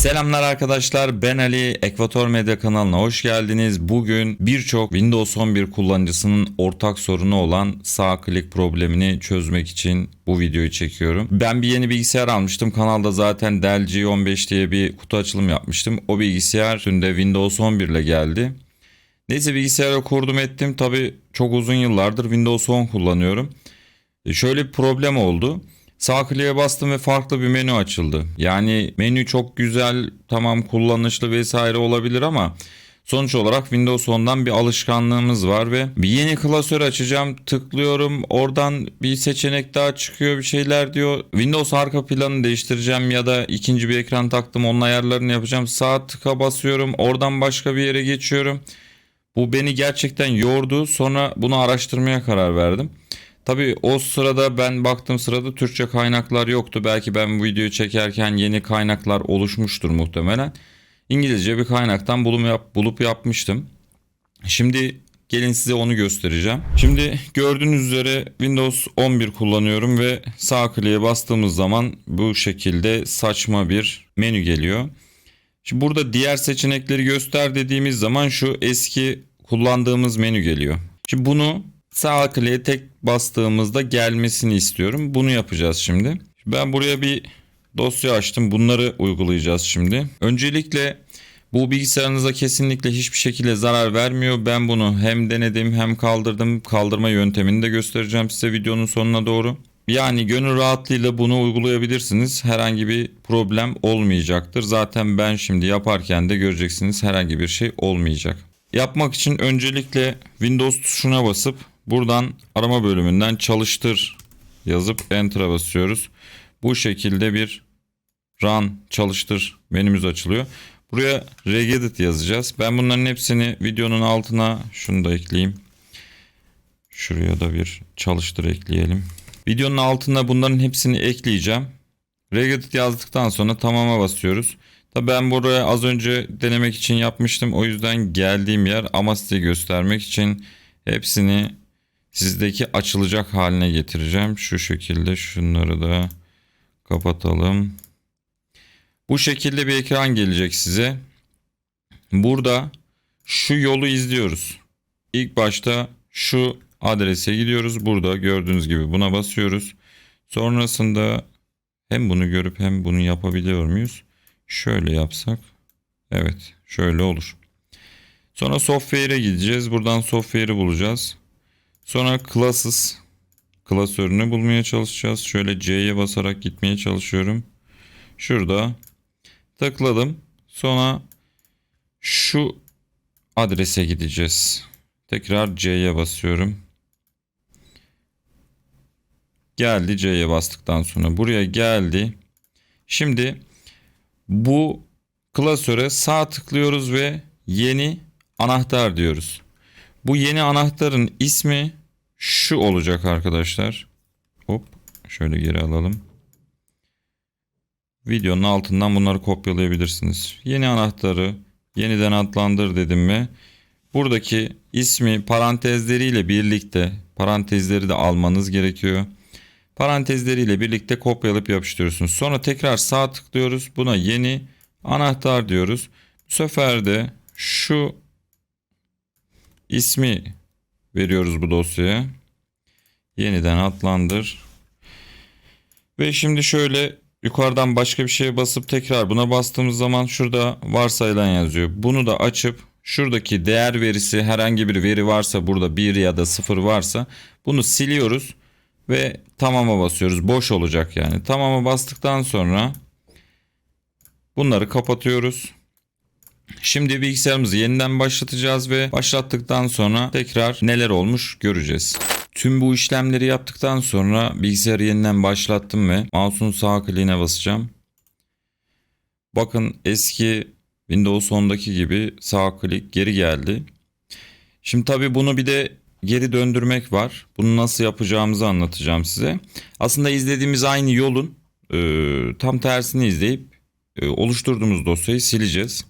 Selamlar arkadaşlar ben Ali Ekvator Medya kanalına hoş geldiniz. Bugün birçok Windows 11 kullanıcısının ortak sorunu olan sağ klik problemini çözmek için bu videoyu çekiyorum. Ben bir yeni bilgisayar almıştım. Kanalda zaten Dell G15 diye bir kutu açılım yapmıştım. O bilgisayar dün de Windows 11 ile geldi. Neyse bilgisayara kurdum ettim. Tabi çok uzun yıllardır Windows 10 kullanıyorum. E, Şöyle bir problem oldu. Sağ kliğe bastım ve farklı bir menü açıldı. Yani menü çok güzel, tamam kullanışlı vesaire olabilir ama sonuç olarak Windows 10'dan bir alışkanlığımız var ve bir yeni klasör açacağım. Tıklıyorum. Oradan bir seçenek daha çıkıyor, bir şeyler diyor. Windows arka planını değiştireceğim ya da ikinci bir ekran taktım, onun ayarlarını yapacağım. Sağ tıka basıyorum. Oradan başka bir yere geçiyorum. Bu beni gerçekten yordu. Sonra bunu araştırmaya karar verdim. Tabii o sırada ben baktığım sırada Türkçe kaynaklar yoktu. Belki ben bu videoyu çekerken yeni kaynaklar oluşmuştur muhtemelen. İngilizce bir kaynaktan bulum yap, bulup yapmıştım. Şimdi gelin size onu göstereceğim. Şimdi gördüğünüz üzere Windows 11 kullanıyorum ve sağ kliğe bastığımız zaman bu şekilde saçma bir menü geliyor. Şimdi burada diğer seçenekleri göster dediğimiz zaman şu eski kullandığımız menü geliyor. Şimdi bunu sağ kliğe tek bastığımızda gelmesini istiyorum. Bunu yapacağız şimdi. Ben buraya bir dosya açtım. Bunları uygulayacağız şimdi. Öncelikle bu bilgisayarınıza kesinlikle hiçbir şekilde zarar vermiyor. Ben bunu hem denedim hem kaldırdım. Kaldırma yöntemini de göstereceğim size videonun sonuna doğru. Yani gönül rahatlığıyla bunu uygulayabilirsiniz. Herhangi bir problem olmayacaktır. Zaten ben şimdi yaparken de göreceksiniz herhangi bir şey olmayacak. Yapmak için öncelikle Windows tuşuna basıp buradan arama bölümünden çalıştır yazıp enter'a basıyoruz. Bu şekilde bir run çalıştır menümüz açılıyor. Buraya regedit yazacağız. Ben bunların hepsini videonun altına şunu da ekleyeyim. Şuraya da bir çalıştır ekleyelim. Videonun altına bunların hepsini ekleyeceğim. Regedit yazdıktan sonra tamama basıyoruz. Tabi ben buraya az önce denemek için yapmıştım. O yüzden geldiğim yer ama size göstermek için hepsini sizdeki açılacak haline getireceğim. Şu şekilde şunları da kapatalım. Bu şekilde bir ekran gelecek size. Burada şu yolu izliyoruz. İlk başta şu adrese gidiyoruz. Burada gördüğünüz gibi buna basıyoruz. Sonrasında hem bunu görüp hem bunu yapabiliyor muyuz? Şöyle yapsak. Evet şöyle olur. Sonra software'e gideceğiz. Buradan software'i bulacağız. Sonra classes klasörünü bulmaya çalışacağız. Şöyle C'ye basarak gitmeye çalışıyorum. Şurada tıkladım. Sonra şu adrese gideceğiz. Tekrar C'ye basıyorum. Geldi C'ye bastıktan sonra buraya geldi. Şimdi bu klasöre sağ tıklıyoruz ve yeni anahtar diyoruz. Bu yeni anahtarın ismi şu olacak arkadaşlar. Hop şöyle geri alalım. Videonun altından bunları kopyalayabilirsiniz. Yeni anahtarı yeniden adlandır dedim mi? Buradaki ismi parantezleriyle birlikte parantezleri de almanız gerekiyor. Parantezleriyle birlikte kopyalayıp yapıştırıyorsunuz. Sonra tekrar sağ tıklıyoruz. Buna yeni anahtar diyoruz. Bu sefer de şu ismi veriyoruz bu dosyaya. Yeniden adlandır. Ve şimdi şöyle yukarıdan başka bir şeye basıp tekrar buna bastığımız zaman şurada varsayılan yazıyor. Bunu da açıp şuradaki değer verisi herhangi bir veri varsa burada 1 ya da 0 varsa bunu siliyoruz ve tamama basıyoruz. Boş olacak yani. Tamama bastıktan sonra bunları kapatıyoruz. Şimdi bilgisayarımızı yeniden başlatacağız ve başlattıktan sonra tekrar neler olmuş göreceğiz. Tüm bu işlemleri yaptıktan sonra bilgisayarı yeniden başlattım ve mouse'un sağ kliğine basacağım. Bakın eski Windows 10'daki gibi sağ klik geri geldi. Şimdi tabi bunu bir de geri döndürmek var. Bunu nasıl yapacağımızı anlatacağım size. Aslında izlediğimiz aynı yolun e, tam tersini izleyip e, oluşturduğumuz dosyayı sileceğiz.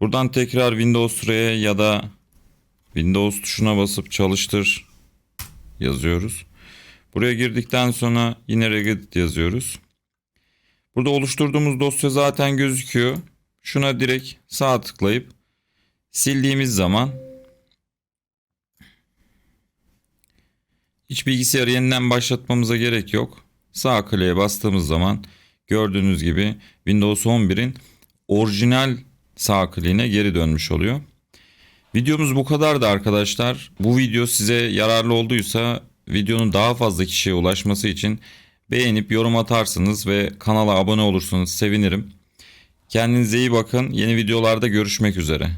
Buradan tekrar Windows sıraya ya da Windows tuşuna basıp çalıştır yazıyoruz. Buraya girdikten sonra yine regedit yazıyoruz. Burada oluşturduğumuz dosya zaten gözüküyor. Şuna direkt sağ tıklayıp sildiğimiz zaman hiç bilgisayarı yeniden başlatmamıza gerek yok. Sağ kliğe bastığımız zaman gördüğünüz gibi Windows 11'in orijinal sağ kliğine geri dönmüş oluyor. Videomuz bu kadardı arkadaşlar. Bu video size yararlı olduysa videonun daha fazla kişiye ulaşması için beğenip yorum atarsınız ve kanala abone olursanız sevinirim. Kendinize iyi bakın. Yeni videolarda görüşmek üzere.